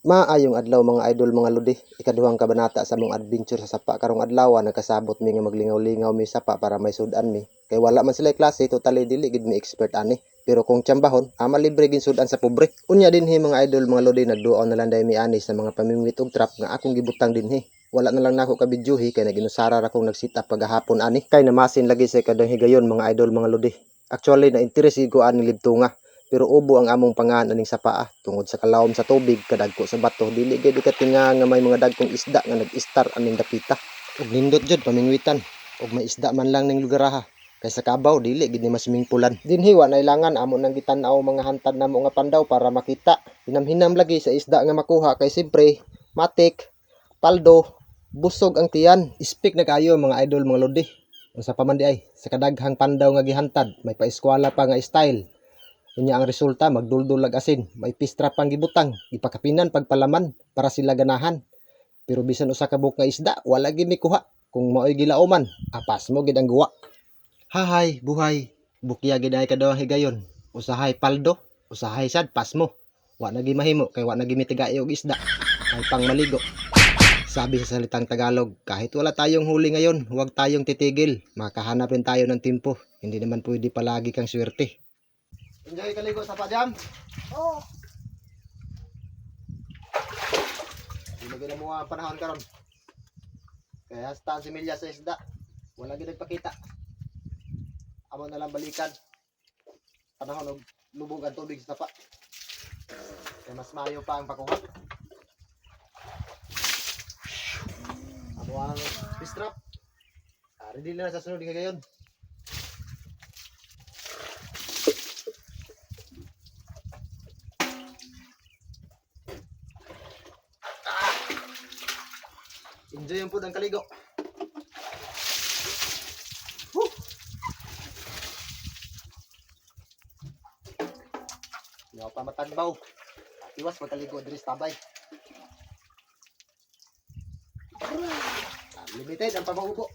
Maayong adlaw mga idol mga ludi. Ikaduhang kabanata sa mong adventure sa sapa karong adlaw nagkasabot mi nga maglingaw-lingaw mi sapa para may sudan mi. Kay wala man sila klase totally dili gid mi expert ani. Pero kung tiyambahon, ama libre gin sudan sa pobre. Unya dinhi mga idol mga lodi nagduon na lang day mi ani sa mga pamimit og trap nga akong gibutang dinhi. Wala na lang nako kabidyohi kay naginusara ra kong nagsit up pagahapon ani. Kay namasin lagi sa kadang higayon mga idol mga lodi. Actually na interes ko ani libtunga pero ubo ang among pangan aning sa paa tungod sa kalawom sa tubig kadagko sa bato. Dili gid ikatinga nga may mga dagkong isda nga nag-istar aning dapita. Ug nindot jud pamingwitan. Ug may isda man lang ning lugaraha. Kay sa kabaw dili gid ni masming pulan dinhi wa nailangan amo nang gitan-aw mga hantad namo nga pandaw para makita. Hinam-hinam lagi sa isda nga makuha kay simpre matik paldo busog ang tiyan. Speak na kayo mga idol mga lodi. Unsa pa man di ay sa kadaghang pandaw nga gihantad may paeskwela pa nga style Unya ang resulta magduldul lag asin, may pistra pang gibutang, ipakapinan pagpalaman para sila ganahan. Pero bisan usa ka buk nga isda, wala gid mi kuha. Kung maoy gilauman, apas mo gid ang guwa. Hahay, buhay. Bukya gid ay kadaw higayon. Usahay paldo, usahay sad pas mo. Wa na mahimo kay wa na gi mitigai og isda. May pang maligo. Sabi sa salitang Tagalog, kahit wala tayong huli ngayon, huwag tayong titigil. Makahanap rin tayo ng timpo. Hindi naman pwede palagi kang swerte. Enjoy kaligo sa pajam. Oo. Ilagay na mo ang panahon karon. Kaya hasta si Milya sa isda. Wala gid nagpakita. Amo na lang balikan. Panahon og lubog ang tubig sa tapa. Kaya mas mayo pa ang pakuha. Amo ang fish trap. Ah, ready na sa sunod ngayon. Enjoy food ang kaligo. Woo! Yaw pa matagbaw. Iwas magkaligo diri sa tabay. Limited ang pamaubo.